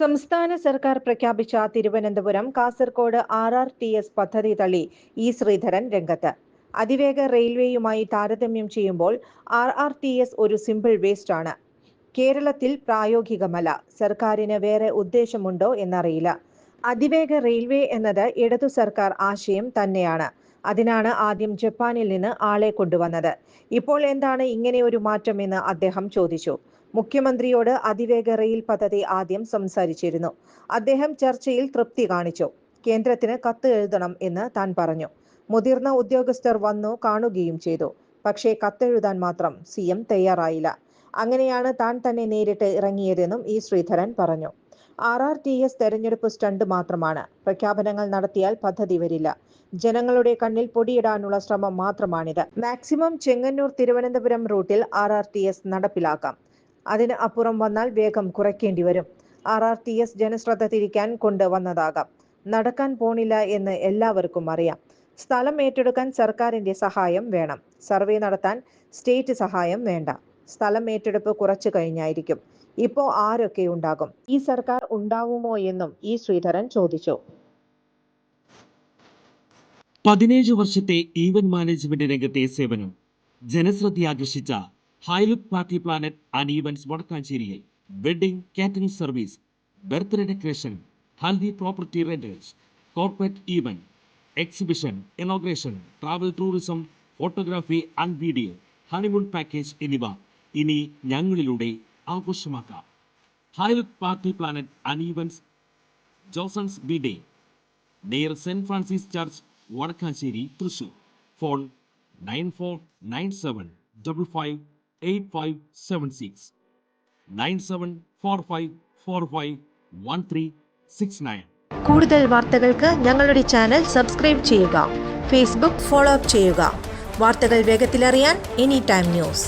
സംസ്ഥാന സർക്കാർ പ്രഖ്യാപിച്ച Thiruvananthapuram Kasaragod R R T S പദ്ധതി തള്ളി ഇ ശ്രീധരൻ രംഗത്ത്. അതിവേഗ റെയിൽവേയുമായി താരതമ്യം ചെയ്യുമ്പോൾ ആർ ആർ ടി എസ് ഒരു സിമ്പിൾ വേസ്റ്റ് ആണ്. കേരളത്തിൽ പ്രായോഗികമല്ല സർക്കാരിന് വേറെ ഉദ്ദേശമുണ്ടോ എന്നറിയില്ല. അതിവേഗ റെയിൽവേ എന്നത് ഇടതു സർക്കാർ ആശയം തന്നെയാണ്. അതിനാണ് ആദ്യം ജപ്പാനിൽ നിന്ന് ആളെ കൊണ്ടുവന്നത്. ഇപ്പോൾ എന്താണ് ഇങ്ങനെ ഒരു മാറ്റം എന്ന് അദ്ദേഹം ചോദിച്ചു. മുഖ്യമന്ത്രിയോട് അതിവേഗ റെയിൽ പദ്ധതി ആദ്യം സംസാരിച്ചിരുന്നു. അദ്ദേഹം ചർച്ചയിൽ തൃപ്തി കാണിച്ചു. കേന്ദ്രത്തിന് കത്ത് എഴുതണം എന്ന് താൻ പറഞ്ഞു. മുതിർന്ന ഉദ്യോഗസ്ഥർ വന്നു കാണുകയും ചെയ്തു. പക്ഷേ കത്തെഴുതാൻ മാത്രം സി എം തയ്യാറായില്ല. അങ്ങനെയാണ് താൻ തന്നെ നേരിട്ട് ഇറങ്ങിയതെന്നും ഇ ശ്രീധരൻ പറഞ്ഞു. ആർ ആർ ടി എസ് തെരഞ്ഞെടുപ്പ് സ്റ്റണ്ട് മാത്രമാണ്. പ്രഖ്യാപനങ്ങൾ നടത്തിയാൽ പദ്ധതി വരില്ല. ജനങ്ങളുടെ കണ്ണിൽ പൊടിയിടാനുള്ള ശ്രമം മാത്രമാണിത്. മാക്സിമം ചെങ്ങന്നൂർ തിരുവനന്തപുരം റൂട്ടിൽ ആർ ആർ ടി എസ് നടപ്പിലാക്കാം. അതിന് അപ്പുറം വന്നാൽ വേഗം കുറയ്ക്കേണ്ടി വരും. ആർ ആർ ടി എസ് ജനശ്രദ്ധ തിരിക്കാൻ കൊണ്ടുവന്നതാകാം. നടക്കാൻ പോണില്ല എന്ന് എല്ലാവർക്കും അറിയാം. സ്ഥലം ഏറ്റെടുക്കാൻ സർക്കാരിന്റെ സഹായം വേണം. സർവേ നടത്താൻ സ്റ്റേറ്റ് സഹായം വേണ്ട. സ്ഥലം ഏറ്റെടുപ്പ് കുറച്ചു കഴിഞ്ഞായിരിക്കും. ഇപ്പോ ആരൊക്കെ ഉണ്ടാകും? ഈ സർക്കാർ ഉണ്ടാവുമോ എന്നും ഇ ശ്രീധരൻ ചോദിച്ചു. പതിനേഴ് വർഷത്തെ ഈവന്റ് മാനേജ്മെന്റ് രംഗത്തെ സേവനം. ജനശ്രദ്ധയാകർഷിച്ച Highlook party planet and events വടക്കാഞ്ചേരിയിൽ wedding catering service birthday decoration haldi property renters corporate event exhibition inauguration travel tourism photography and video honeymoon package എന്നിവ ഇനി ഞങ്ങളിലൂടെ ആഘോഷമാക്കാം. Highlook party planet and events Josons B day near saint Francis church Vadakkanchery Thrissur phone nine four nine seven double five eight five seven six nine seven four five four five one three six nine കൂടുതൽ വാർത്തകൾക്ക് ഞങ്ങളുടെ channel subscribe ചെയ്യുക Facebook follow up ചെയ്യുക. വാർത്തകൾ വേഗത്തിലറിയാൻ any time news